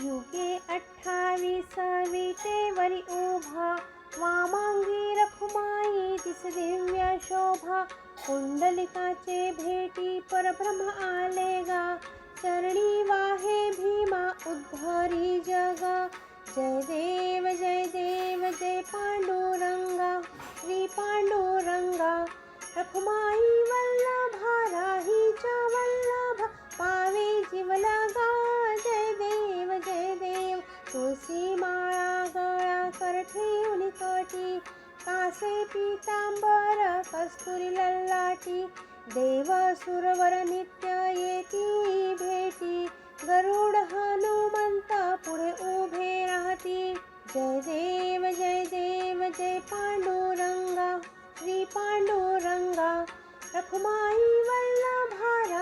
युगे अट्ठाविसविते वरि ऊभा वामाङ्गी रखुमायी दिस दिव्य शोभा। कुण्डलिकाचे भेटी परब्रह्म आलेगा। चरणी वाहे भीमा उद्धारी जगा। जय देव जय देव, जय पाण्डुरङ्गा श्री पाण्डुरङ्गा रखुमायी तुळशी माळा गळा कर ठेवली कटी. कासे पितांबर कस्तुरी लल्लाटी. देव सुरवर नित्य येती भेटी. गरुड हनुमंत पुढे उभे राहती. जय देव जय देव जय पांडुरंगा. श्री पांडुरंगा. रखुमाई वल्लभारा.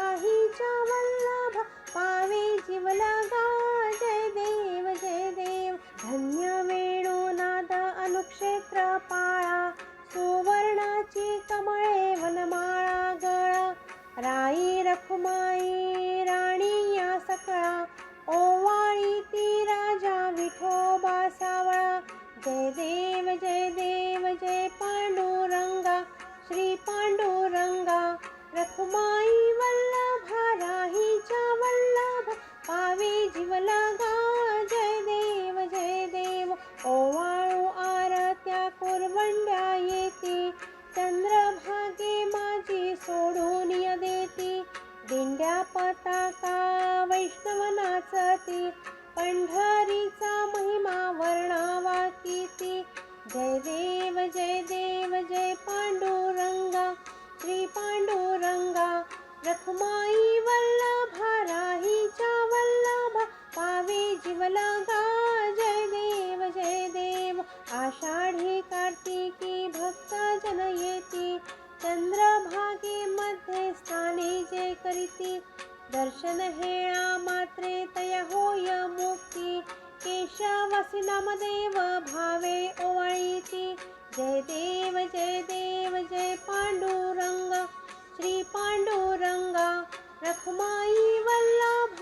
रखुमाई वल्लभा राहीच्या वल्लभा पावे जीवला गावा जय देव जय देव. ओवाळू आरत्या कुरवंड्या येती. चंद्रभागे माझी सोडून देती दिंड्या पताका वैष्णव नाचती पंढरीचा महिमा वर्णावा किती जय देव जय देव जय पांडू श्री पांडुरंगा, रखुमाई वल्लभा राहीच्या वल्लभा पावे जीवला गा जय देव जय देव। आषाढी कार्तिकी भक्त जन येती चंद्रभागे मध्ये स्थाने जय करीती। दर्शन हेळा मात्रे तया होय मुक्ती। केशवासी नामदेव भावे ओवाळीती। जय देव जय देव, जय पांडुरंग। श्री पांडुरंगा रखुमाई वल्लभ